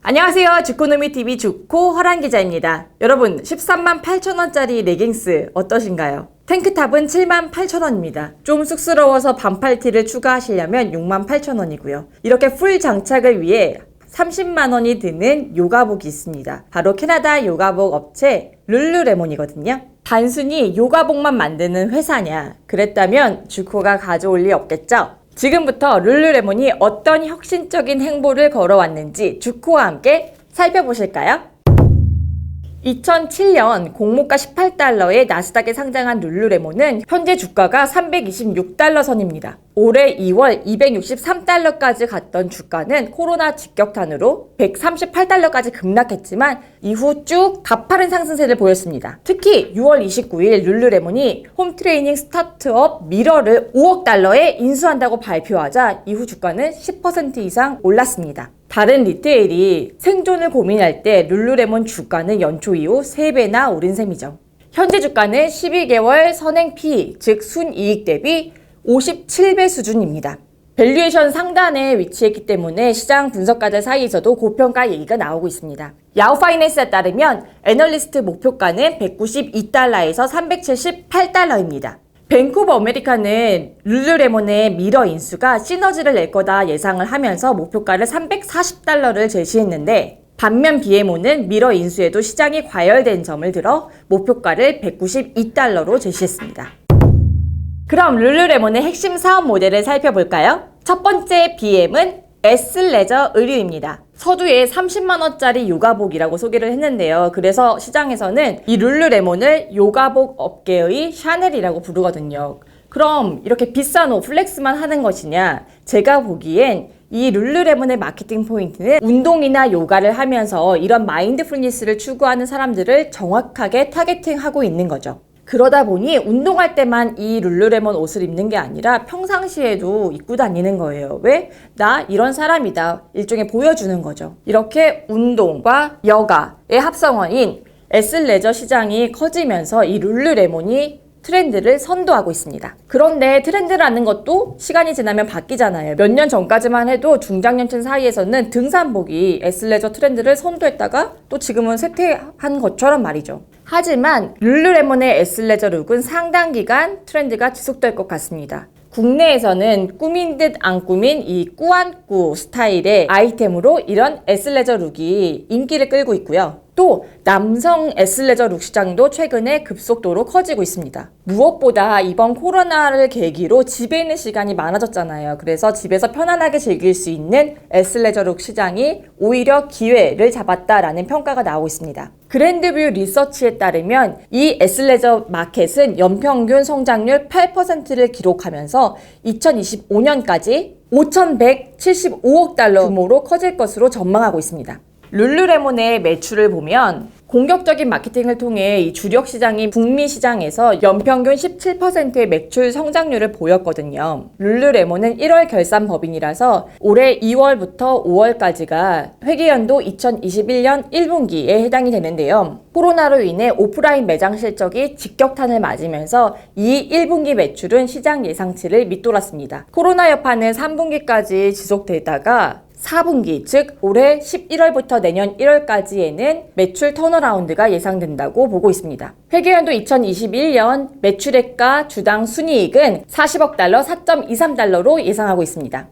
안녕하세요. 주코노미 TV 주코 허란 기자입니다. 여러분, 13만 8천 원짜리 레깅스 어떠신가요? 탱크탑은 7만 8천 원입니다. 좀 쑥스러워서 반팔티를 추가하시려면 6만 8천 원이고요. 이렇게 풀 장착을 위해 30만 원이 드는 요가복이 있습니다. 바로 캐나다 요가복 업체 룰루레몬이거든요. 단순히 요가복만 만드는 회사냐? 그랬다면 주코가 가져올 리 없겠죠? 지금부터 룰루레몬이 어떤 혁신적인 행보를 걸어왔는지 주코와 함께 살펴보실까요? 2007년 공모가 18달러에 나스닥에 상장한 룰루레몬은 현재 주가가 326달러 선입니다. 올해 2월 263달러까지 갔던 주가는 코로나 직격탄으로 138달러까지 급락했지만 이후 쭉 가파른 상승세를 보였습니다. 특히 6월 29일 룰루레몬이 홈트레이닝 스타트업 미러를 5억 달러에 인수한다고 발표하자 이후 주가는 10% 이상 올랐습니다. 다른 리테일이 생존을 고민할 때 룰루레몬 주가는 연초 이후 3배나 오른 셈이죠. 현재 주가는 12개월 선행 P, 즉 순이익 대비 57배 수준입니다. 밸류에이션 상단에 위치했기 때문에 시장 분석가들 사이에서도 고평가 얘기가 나오고 있습니다. 야후 파이낸스에 따르면 애널리스트 목표가는 192달러에서 378달러입니다. 뱅쿠버 아메리카는 룰루레몬의 미러 인수가 시너지를 낼 거다 예상을 하면서 목표가를 340달러를 제시했는데 반면 BMO는 미러 인수에도 시장이 과열된 점을 들어 목표가를 192달러로 제시했습니다. 그럼 룰루레몬의 핵심 사업 모델을 살펴볼까요? 첫 번째 BM은 S레저 의류입니다. 서두에 30만원짜리 요가복이라고 소개를 했는데요. 그래서 시장에서는 이 룰루레몬을 요가복 업계의 샤넬이라고 부르거든요. 그럼 이렇게 비싼 옷 플렉스만 하는 것이냐? 제가 보기엔 이 룰루레몬의 마케팅 포인트는 운동이나 요가를 하면서 이런 마인드풀니스를 추구하는 사람들을 정확하게 타겟팅하고 있는 거죠. 그러다 보니 운동할 때만 이 룰루레몬 옷을 입는 게 아니라 평상시에도 입고 다니는 거예요. 왜? 나 이런 사람이다. 일종의 보여주는 거죠. 이렇게 운동과 여가의 합성어인 S레저 시장이 커지면서 이 룰루레몬이 트렌드를 선도하고 있습니다. 그런데 트렌드라는 것도 시간이 지나면 바뀌잖아요. 몇 년 전까지만 해도 중장년층 사이에서는 등산복이 S레저 트렌드를 선도했다가 또 지금은 쇠퇴한 것처럼 말이죠. 하지만 룰루레몬의 S레저 룩은 상당 기간 트렌드가 지속될 것 같습니다. 국내에서는 꾸민 듯 안 꾸민 이 꾸안꾸 스타일의 아이템으로 이런 S레저 룩이 인기를 끌고 있고요. 또 남성 S레저 룩 시장도 최근에 급속도로 커지고 있습니다. 무엇보다 이번 코로나를 계기로 집에 있는 시간이 많아졌잖아요. 그래서 집에서 편안하게 즐길 수 있는 S레저 룩 시장이 오히려 기회를 잡았다라는 평가가 나오고 있습니다. 그랜드뷰 리서치에 따르면 이 S레저 마켓은 연평균 성장률 8%를 기록하면서 2025년까지 5,175억 달러 규모로 커질 것으로 전망하고 있습니다. 룰루레몬의 매출을 보면 공격적인 마케팅을 통해 이 주력 시장인 북미 시장에서 연평균 17%의 매출 성장률을 보였거든요. 룰루레몬은 1월 결산 법인이라서 올해 2월부터 5월까지가 회계연도 2021년 1분기에 해당이 되는데요. 코로나로 인해 오프라인 매장 실적이 직격탄을 맞으면서 이 1분기 매출은 시장 예상치를 밑돌았습니다. 코로나 여파는 3분기까지 지속되다가 4분기, 즉 올해 11월부터 내년 1월까지에는 매출 턴어라운드가 예상된다고 보고 있습니다. 회계연도 2021년 매출액과 주당 순이익은 40억 달러, 4.23달러로 예상하고 있습니다.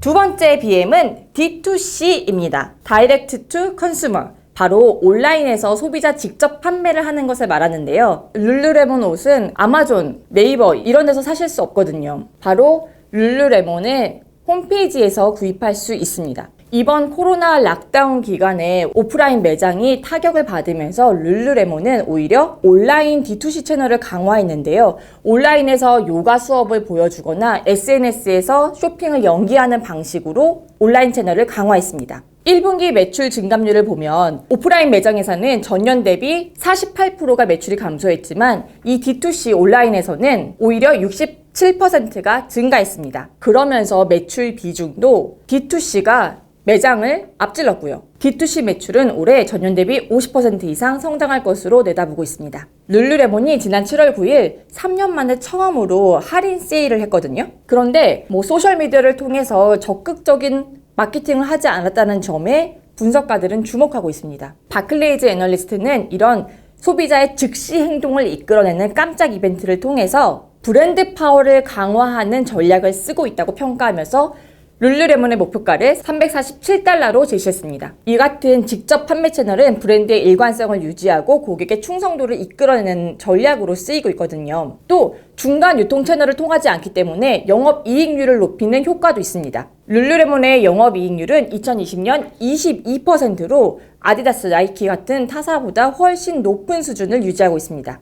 두 번째 BM은 D2C입니다. Direct to Consumer. 바로 온라인에서 소비자 직접 판매를 하는 것을 말하는데요. 룰루레몬 옷은 아마존, 네이버 이런 데서 사실 수 없거든요. 바로 룰루레몬의 홈페이지에서 구입할 수 있습니다. 이번 코로나 락다운 기간에 오프라인 매장이 타격을 받으면서 룰루레몬은 오히려 온라인 D2C 채널을 강화했는데요. 온라인에서 요가 수업을 보여주거나 SNS에서 쇼핑을 연기하는 방식으로 온라인 채널을 강화했습니다. 1분기 매출 증감률을 보면 오프라인 매장에서는 전년 대비 48%가 매출이 감소했지만 이 D2C 온라인에서는 오히려 60 7%가 증가했습니다. 그러면서 매출 비중도 D2C가 매장을 앞질렀고요. D2C 매출은 올해 전년 대비 50% 이상 성장할 것으로 내다보고 있습니다. 룰루레몬이 지난 7월 9일 3년 만에 처음으로 할인 세일을 했거든요. 그런데 뭐 소셜미디어를 통해서 적극적인 마케팅을 하지 않았다는 점에 분석가들은 주목하고 있습니다. 바클레이즈 애널리스트는 이런 소비자의 즉시 행동을 이끌어내는 깜짝 이벤트를 통해서 브랜드 파워를 강화하는 전략을 쓰고 있다고 평가하면서 룰루레몬의 목표가를 347달러로 제시했습니다. 이 같은 직접 판매 채널은 브랜드의 일관성을 유지하고 고객의 충성도를 이끌어내는 전략으로 쓰이고 있거든요. 또 중간 유통 채널을 통하지 않기 때문에 영업 이익률을 높이는 효과도 있습니다. 룰루레몬의 영업 이익률은 2020년 22%로 아디다스, 나이키 같은 타사보다 훨씬 높은 수준을 유지하고 있습니다.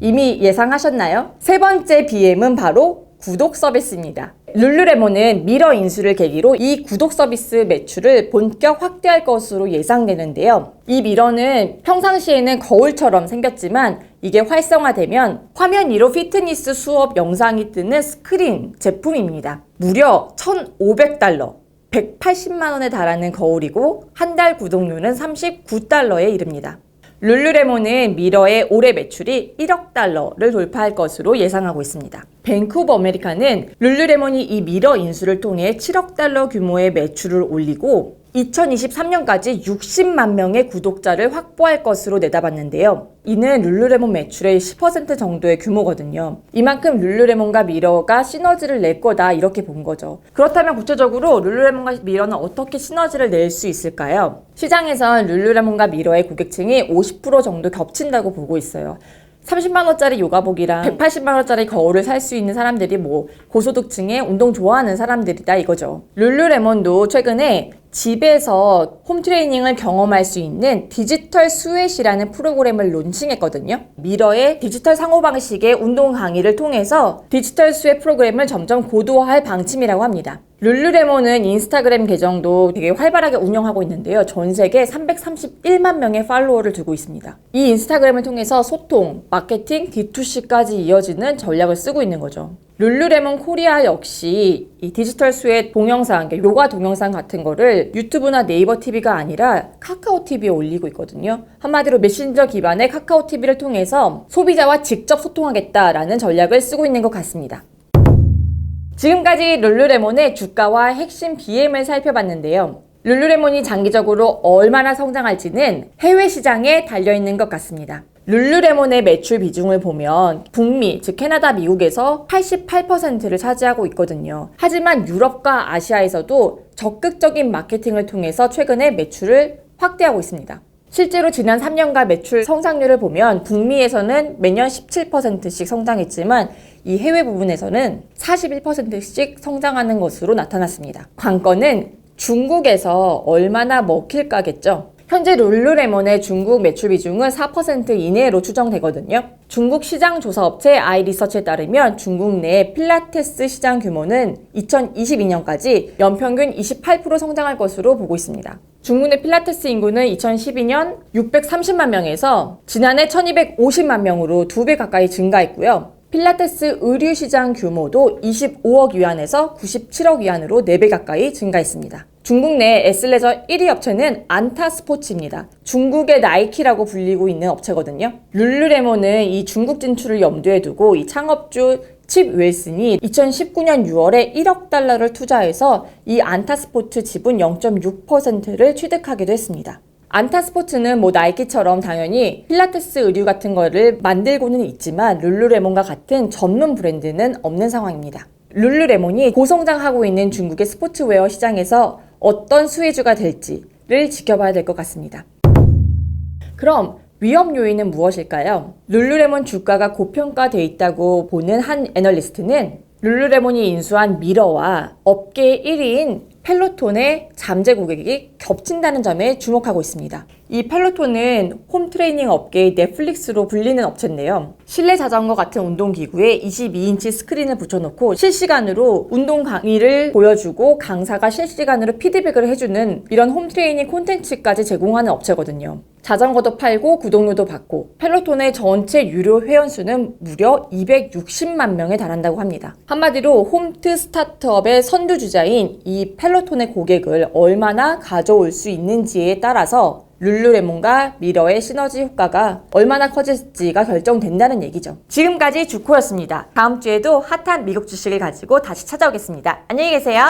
이미 예상하셨나요? 세 번째 BM은 바로 구독 서비스입니다. 룰루레몬은 미러 인수를 계기로 이 구독 서비스 매출을 본격 확대할 것으로 예상되는데요. 이 미러는 평상시에는 거울처럼 생겼지만 이게 활성화되면 화면 위로 피트니스 수업 영상이 뜨는 스크린 제품입니다. 무려 1,500달러. 180만 원에 달하는 거울이고 한 달 구독료는 39달러에 이릅니다. 룰루레몬은 미러의 올해 매출이 1억 달러를 돌파할 것으로 예상하고 있습니다. 밴쿠버 아메리카는 룰루레몬이 이 미러 인수를 통해 7억 달러 규모의 매출을 올리고 2023년까지 60만 명의 구독자를 확보할 것으로 내다봤는데요. 이는 룰루레몬 매출의 10% 정도의 규모거든요. 이만큼 룰루레몬과 미러가 시너지를 낼 거다 이렇게 본 거죠. 그렇다면 구체적으로 룰루레몬과 미러는 어떻게 시너지를 낼 수 있을까요? 시장에선 룰루레몬과 미러의 고객층이 50% 정도 겹친다고 보고 있어요. 30만원짜리 요가복이랑 180만원짜리 거울을 살 수 있는 사람들이 뭐 고소득층에 운동 좋아하는 사람들이다 이거죠. 룰루레몬도 최근에 집에서 홈트레이닝을 경험할 수 있는 디지털 스웨시라는 프로그램을 론칭했거든요. 미러의 디지털 상호 방식의 운동 강의를 통해서 디지털 스웨 프로그램을 점점 고도화할 방침이라고 합니다. 룰루레몬은 인스타그램 계정도 되게 활발하게 운영하고 있는데요. 전 세계 331만 명의 팔로워를 두고 있습니다. 이 인스타그램을 통해서 소통, 마케팅, D2C까지 이어지는 전략을 쓰고 있는 거죠. 룰루레몬 코리아 역시 이 디지털 스웨 동영상, 그러니까 요가 동영상 같은 거를 유튜브나 네이버 TV가 아니라 카카오 TV에 올리고 있거든요. 한마디로 메신저 기반의 카카오 TV를 통해서 소비자와 직접 소통하겠다라는 전략을 쓰고 있는 것 같습니다. 지금까지 룰루레몬의 주가와 핵심 BM을 살펴봤는데요. 룰루레몬이 장기적으로 얼마나 성장할지는 해외 시장에 달려있는 것 같습니다. 룰루레몬의 매출 비중을 보면 북미, 즉 캐나다, 미국에서 88%를 차지하고 있거든요. 하지만 유럽과 아시아에서도 적극적인 마케팅을 통해서 최근에 매출을 확대하고 있습니다. 실제로 지난 3년간 매출 성장률을 보면 북미에서는 매년 17%씩 성장했지만 이 해외 부분에서는 41%씩 성장하는 것으로 나타났습니다. 관건은 중국에서 얼마나 먹힐까겠죠. 현재 룰루레몬의 중국 매출 비중은 4% 이내로 추정되거든요. 중국 시장 조사 업체 아이리서치에 따르면 중국 내 필라테스 시장 규모는 2022년까지 연평균 28% 성장할 것으로 보고 있습니다. 중국 내 필라테스 인구는 2012년 630만 명에서 지난해 1250만 명으로 2배 가까이 증가했고요. 필라테스 의류 시장 규모도 25억 위안에서 97억 위안으로 4배 가까이 증가했습니다. 중국 내 S레저 1위 업체는 안타 스포츠입니다. 중국의 나이키라고 불리고 있는 업체거든요. 룰루레몬은 이 중국 진출을 염두에 두고 이 창업주 칩 웰슨이 2019년 6월에 1억 달러를 투자해서 이 안타 스포츠 지분 0.6%를 취득하기도 했습니다. 안타 스포츠는 뭐 나이키처럼 당연히 필라테스 의류 같은 거를 만들고는 있지만 룰루레몬과 같은 전문 브랜드는 없는 상황입니다. 룰루레몬이 고성장하고 있는 중국의 스포츠웨어 시장에서 어떤 수혜주가 될지를 지켜봐야 될 것 같습니다. 그럼 위험 요인은 무엇일까요? 룰루레몬 주가가 고평가돼 있다고 보는 한 애널리스트는 룰루레몬이 인수한 미러와 업계 1위인 펠로톤의 잠재 고객이 겹친다는 점에 주목하고 있습니다. 이 펠로톤은 홈 트레이닝 업계의 넷플릭스로 불리는 업체인데요. 실내 자전거 같은 운동기구에 22인치 스크린을 붙여놓고 실시간으로 운동 강의를 보여주고 강사가 실시간으로 피드백을 해주는 이런 홈 트레이닝 콘텐츠까지 제공하는 업체거든요. 자전거도 팔고 구독료도 받고 펠로톤의 전체 유료 회원수는 무려 260만 명에 달한다고 합니다. 한마디로 홈트 스타트업의 선두주자인 이 펠로톤의 고객을 얼마나 가져올 수 있는지에 따라서 룰루레몬과 미러의 시너지 효과가 얼마나 커질지가 결정된다는 얘기죠. 지금까지 주코였습니다. 다음 주에도 핫한 미국 주식을 가지고 다시 찾아오겠습니다. 안녕히 계세요.